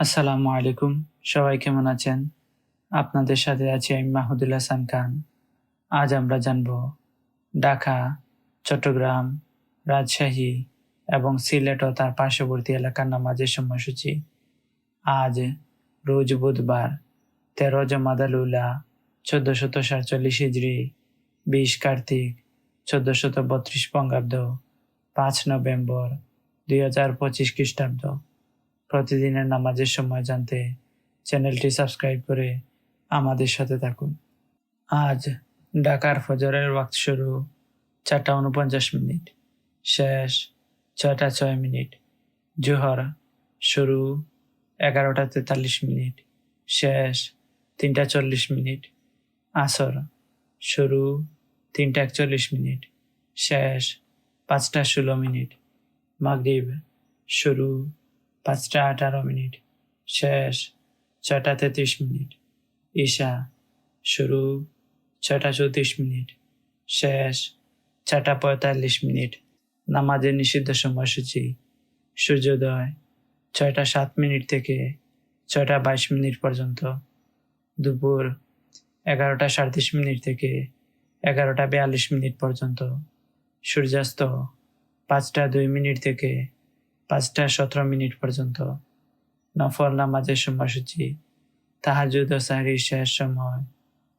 আসসালামু আলাইকুম। সবাই কেমন আছেন? আপনাদের সাথে আছি আমি মাহুদুল হাসান খান। আজ আমরা জানব ঢাকা, চট্টগ্রাম, রাজশাহী এবং সিলেট ও তার পার্শ্ববর্তী এলাকার নামাজের সময়সূচি। আজ রোজ বুধবার, তেরো জমাদালুল্লাহ চোদ্দশত সাতচল্লিশ হিজড়ি বিশ কার্তিক, চোদ্দশত বত্রিশ বঙ্গাব্দ, পাঁচ নভেম্বর, দুই হাজার পঁচিশ খ্রিস্টাব্দ। প্রতিদিনের নামাজের সময় জানতে চ্যানেলটি সাবস্ক্রাইব করে আমাদের সাথে থাকুন। আজ ঢাকার ফজরের ওয়াক্ত শুরু, চারটা উনপঞ্চাশ মিনিট, শেষ ছয়টা ছয় মিনিট, জোহর শুরু এগারোটা তেতাল্লিশ মিনিট, শেষ তিনটা চল্লিশ মিনিট, আসর শুরু তিনটা একচল্লিশ মিনিট, শেষ পাঁচটা ষোলো মিনিট, মাগরিব শুরু পাঁচটা আঠারো মিনিট, শেষ ছটা তেত্রিশ মিনিট, ঈশা শুরু ছটা চৌত্রিশ মিনিট, শেষ ছটা পঁয়তাল্লিশ মিনিট, নামাজের নিষিদ্ধ সময়সূচি, সূর্যোদয় ছয়টা সাত মিনিট থেকে ছয়টা বাইশ মিনিট পর্যন্ত, দুপুর এগারোটা সাড়ত্রিশ মিনিট থেকে এগারোটা বিয়াল্লিশ মিনিট পর্যন্ত, সূর্যাস্ত পাঁচটা দুই মিনিট থেকে পাঁচটা সতেরো মিনিট পর্যন্ত নফল নামাজের সময়সূচি তাহাজুদ ও শেষ সময়,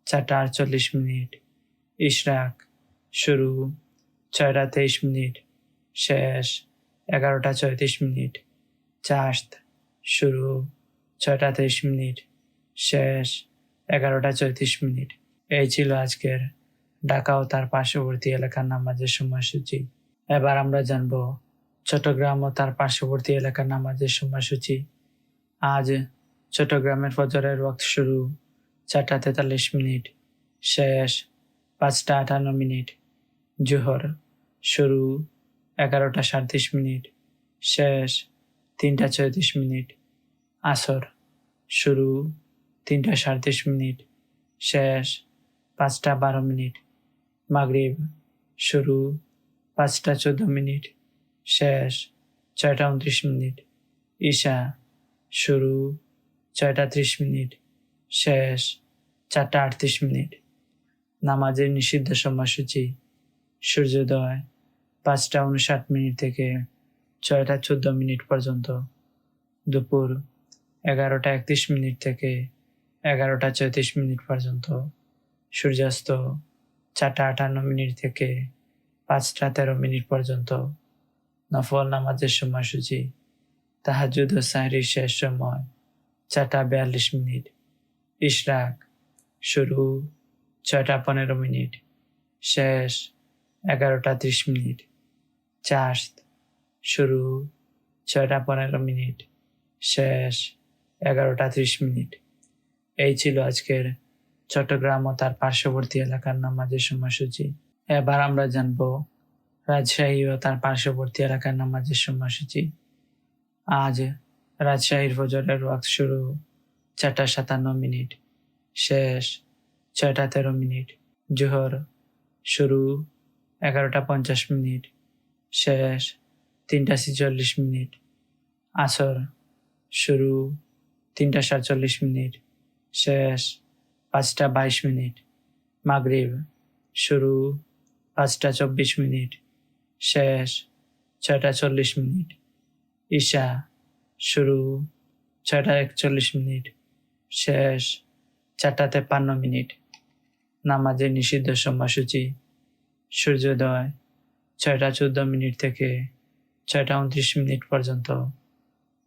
চারটা আটচল্লিশ মিনিট, ইশরাক শুরু, ছয়টা তেইশ মিনিট, শেষ এগারোটা চৌত্রিশ মিনিট, চাস্ত শুরু, ছয়টা তেইশ মিনিট, শেষ এগারোটা চৌত্রিশ মিনিট। এই ছিল আজকের ঢাকা ও তার পার্শ্ববর্তী এলাকার নামাজের সময়সূচি। এবার আমরা জানব চট্টগ্রাম ও তার পার্শ্ববর্তী এলাকার নামাজের সময়সূচি। আজ চট্টগ্রামের ফজরের ওয়াক্ত শুরু, চারটা তেতাল্লিশ মিনিট, শেষ পাঁচটা আটান্ন মিনিট, জোহর শুরু এগারোটা সাঁত্রিশ মিনিট, শেষ তিনটা চৌত্রিশ মিনিট, আসর শুরু তিনটা সাঁত্রিশ মিনিট, শেষ পাঁচটা বারো মিনিট, মাগরিব শুরু পাঁচটা চোদ্দ মিনিট শেষ ছয়টা উনত্রিশ মিনিট। ঈশা, শুরু ছয়টা ত্রিশ মিনিট, শেষ চারটা আটত্রিশ মিনিট। নামাজের নিষিদ্ধ সময়সূচি, সূর্যোদয় পাঁচটা উনষাট মিনিট থেকে ছয়টা চোদ্দ মিনিট পর্যন্ত। দুপুর এগারোটা একত্রিশ মিনিট থেকে এগারোটা চৌত্রিশ মিনিট পর্যন্ত। সূর্যাস্ত চারটা আটান্ন মিনিট থেকে পাঁচটা তেরো মিনিট পর্যন্ত। নফল নামাজের সময়সূচি তাহাজুদ ও সাহরির শেষ সময়, চারটা বিয়াল্লিশ মিনিট, ইশরাক, শুরু, ছয়টা পনেরো মিনিট, শেষ, এগারোটা ত্রিশ মিনিট চাস্ত শুরু, ছয়টা পনেরো মিনিট, শেষ, এগারোটা ত্রিশ মিনিট। এই ছিল আজকের চট্টগ্রাম ও তার পার্শ্ববর্তী এলাকার নামাজের সময়সূচি। এবার আমরা জানব রাজশাহী ও তার পার্শ্ববর্তী এলাকার নামাজের সময়সূচি। আজ রাজশাহীর ফজরের ওয়াক্ত শুরু চারটা সাতান্ন মিনিট। শেষ ছয়টা তেরো মিনিট। জোহর শুরু এগারোটা পঞ্চাশ মিনিট। শেষ তিনটা ছিচল্লিশ মিনিট। আসর শুরু তিনটা সাতচল্লিশ মিনিট। শেষ পাঁচটা বাইশ মিনিট। মাগরিব শুরু পাঁচটা চব্বিশ মিনিট। শেষ, ছয়টা চল্লিশ মিনিট। ঈশা, শুরু, ছয়টা একচল্লিশ মিনিট। শেষ, চারটা তেপ্পান্ন মিনিট। নামাজের নিষিদ্ধ সময়সূচি। সূর্যোদয়, ছয়টা চোদ্দ মিনিট থেকে ছয়টা উনত্রিশ মিনিট পর্যন্ত।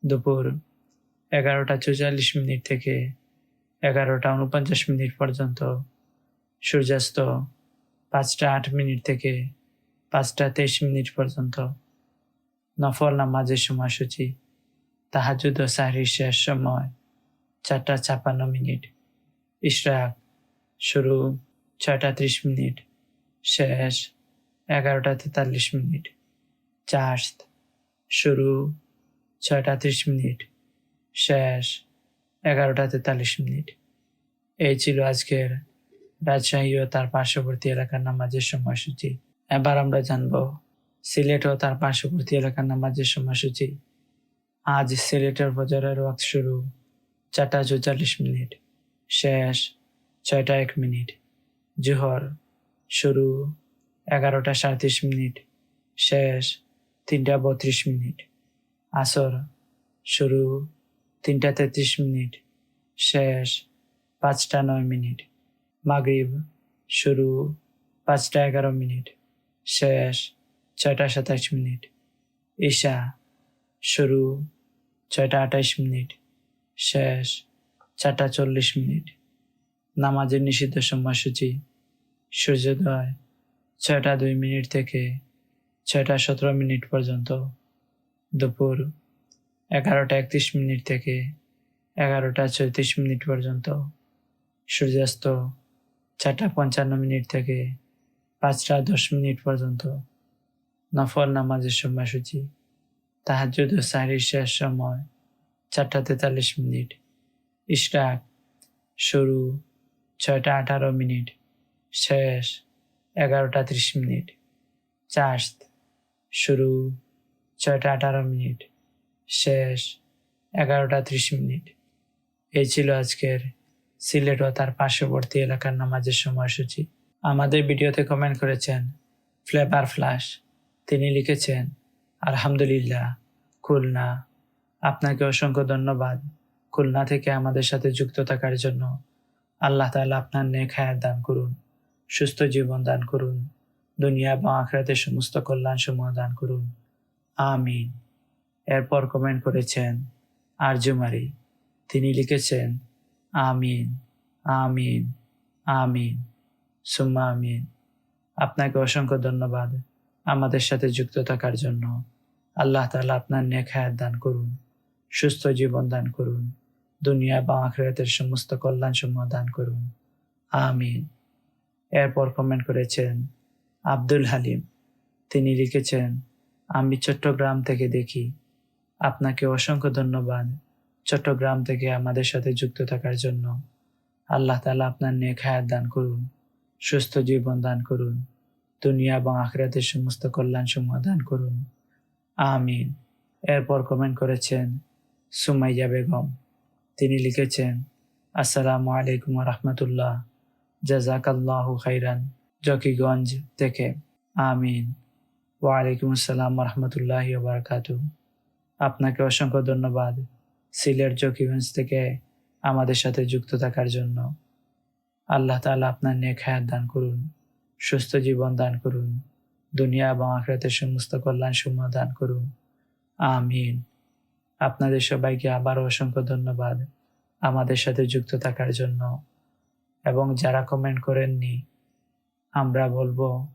দুপুর, এগারোটা চৌচল্লিশ মিনিট থেকে এগারোটা উনপঞ্চাশ মিনিট পর্যন্ত। সূর্যাস্ত, পাঁচটা আট মিনিট থেকে পাঁচটা তেইশ মিনিট পর্যন্ত নফল নামাজের সময়সূচি, তাহাজুদ ও সাহরির শেষ সময়, চারটা ছাপান্ন মিনিট, ইশরাক শুরু ছয়টা ত্রিশ মিনিট, শেষ এগারোটা তেতাল্লিশ মিনিট চার্জ শুরু ছয়টা ত্রিশ মিনিট, শেষ এগারোটা তেতাল্লিশ মিনিট। এই ছিল আজকের রাজশাহী ও তার পার্শ্ববর্তী এলাকার নামাজের সময়সূচি। এবার আমরা জানব সিলেট ও তার পার্শ্ববর্তী এলাকার নামাজের সময়সূচি। আজ সিলেটের বাজারের ওয়াক্ত শুরু চারটা চৌচল্লিশ মিনিট, শেষ ছয়টা এক মিনিট, জোহর শুরু এগারোটা সাঁত্রিশ মিনিট, শেষ তিনটা বত্রিশ মিনিট, আসর শুরু তিনটা তেত্রিশ মিনিট, শেষ পাঁচটা নয় মিনিট, মাগরিব শুরু পাঁচটা এগারো মিনিট। শেষ ছয়টা সাতাশ মিনিট। ঈশা, শুরু ছয়টা আঠাইশ মিনিট, শেষ চারটা চল্লিশ মিনিট। নামাজের নিষিদ্ধ সময়সূচি, সূর্যোদয় ছয়টা দুই মিনিট থেকে ছয়টা সতেরো মিনিট পর্যন্ত। দুপুর এগারোটা একত্রিশ মিনিট থেকে এগারোটা চৌত্রিশ মিনিট পর্যন্ত। সূর্যাস্ত চারটা পঞ্চান্ন মিনিট থেকে পাঁচটা দশ মিনিট পর্যন্ত নফল নামাজের সময়সূচি তাহাজুদ ও সাহরির শেষ সময়, চারটা তেতাল্লিশ মিনিট, ইশরাক শুরু ছয়টা আঠারো মিনিট, শেষ এগারোটা ত্রিশ মিনিট চাষত শুরু ছয়টা আঠারো মিনিট, শেষ এগারোটা ত্রিশ মিনিট। এই ছিল আজকের সিলেট ও তার পার্শ্ববর্তী এলাকার নামাজের সময়সূচি। আমাদের ভিডিওতে কমেন্ট করেছেন ফ্লেভার ফ্লাশ তিনি লিখেছেন, আলহামদুলিল্লাহ, খুলনা। আপনাকে অসংখ্য ধন্যবাদ খুলনা থেকে আমাদের সাথে যুক্ত থাকার জন্য। আল্লাহ তাআলা আপনার নেক হায়াত দান করুন, সুস্থ জীবন দান করুন, দুনিয়া বা আখরাতের সমস্ত কল্যাণ সমূহ দান করুন। আমিন। এরপর কমেন্ট করেছেন, আরজুমারি তিনি লিখেছেন, আমিন আমিন আমিন। সুম্মা আমিন। আপনাকে অসংখ্য ধন্যবাদ আমাদের সাথে যুক্ত থাকার জন্য। আল্লাহ তালা আপনার নেক হায়াত দান করুন, সুস্থ জীবন দান করুন, দুনিয়া বা আখরাতের সমস্ত কল্যাণ সমূহ দান করুন। আমিন। এরপর কমেন্ট করেছেন আব্দুল হালিম। তিনি লিখেছেন, আমি চট্টগ্রাম থেকে দেখি। আপনাকে অসংখ্য ধন্যবাদ চট্টগ্রাম থেকে আমাদের সাথে যুক্ত থাকার জন্য। আল্লাহ তালা আপনার নেক হায়াত দান করুন। সুস্থ জীবন দান করুন। দুনিয়া এবং আখরাতের সমস্ত কল্যাণ সমূহ দান করুন। আমিন। এরপর কমেন্ট করেছেন সুমাইয়া বেগম। তিনি লিখেছেন, আসসালামু আলাইকুম রহমতুল্লাহ। জাজাকাল্লাহ খাইরান জকিগঞ্জ থেকে। আমিন। ওয়ালাইকুম আসসালাম রহমতুল্লাহ বারকাতু। আপনাকে অসংখ্য ধন্যবাদ সিলেট জকিগঞ্জ থেকে আমাদের সাথে যুক্ত থাকার জন্য। আল্লাহ তাআলা আপনার নেক হায়াত দান করুন, সুস্থ জীবন দান করুন, দুনিয়া এবং আখরাতের সমস্ত কল্যাণ সমূহ দান করুন। আমিন। আপনাদের সবাইকে আবারও অসংখ্য ধন্যবাদ আমাদের সাথে যুক্ত থাকার জন্য। এবং যারা কমেন্ট করেননি, আমরা বলব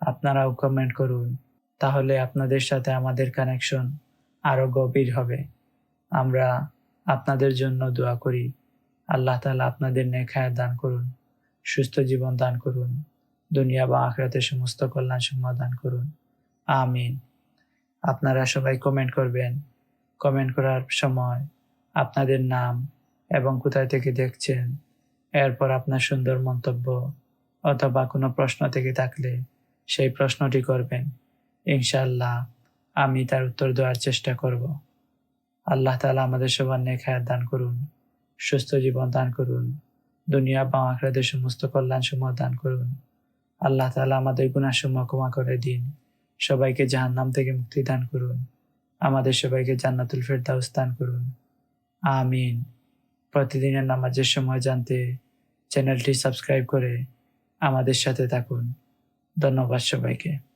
আপনারাও কমেন্ট করুন, তাহলে আপনাদের সাথে আমাদের কানেকশন আরও গভীর হবে। আমরা আপনাদের জন্য দোয়া করি। আল্লাহ তালা আপনাদের নেখায় দান করুন। সুস্থ জীবন দান করুন। দুনিয়া বা আখরাতের সমস্ত কল্যাণ সমূহ দান করুন। আমিন। আপনারা সবাই কমেন্ট করবেন। কমেন্ট করার সময় আপনাদের নাম এবং কোথায় থেকে দেখছেন, এরপর আপনার সুন্দর মন্তব্য অথবা কোনো প্রশ্ন থেকে থাকলে সেই প্রশ্নটি করবেন। ইনশাল্লাহ আমি তার উত্তর দেওয়ার চেষ্টা করব। আল্লাহ তালা আমাদের সবার নেখায়াত দান করুন, সুস্থ জীবন দান করুন। দুনিয়া বা আখরাদের সমস্ত কল্যাণ সমূহ দান করুন। আল্লাহ তালা আমাদের গুণাসমূহ ক্ষমা করে দিন। সবাইকে জাহান্নাম থেকে মুক্তি দান করুন। আমাদের সবাইকে জান্নাতুল ফেরদাউস দান করুন। আমিন। প্রতিদিনের নামাজের সময় জানতে চ্যানেলটি সাবস্ক্রাইব করে আমাদের সাথে থাকুন। ধন্যবাদ সবাইকে।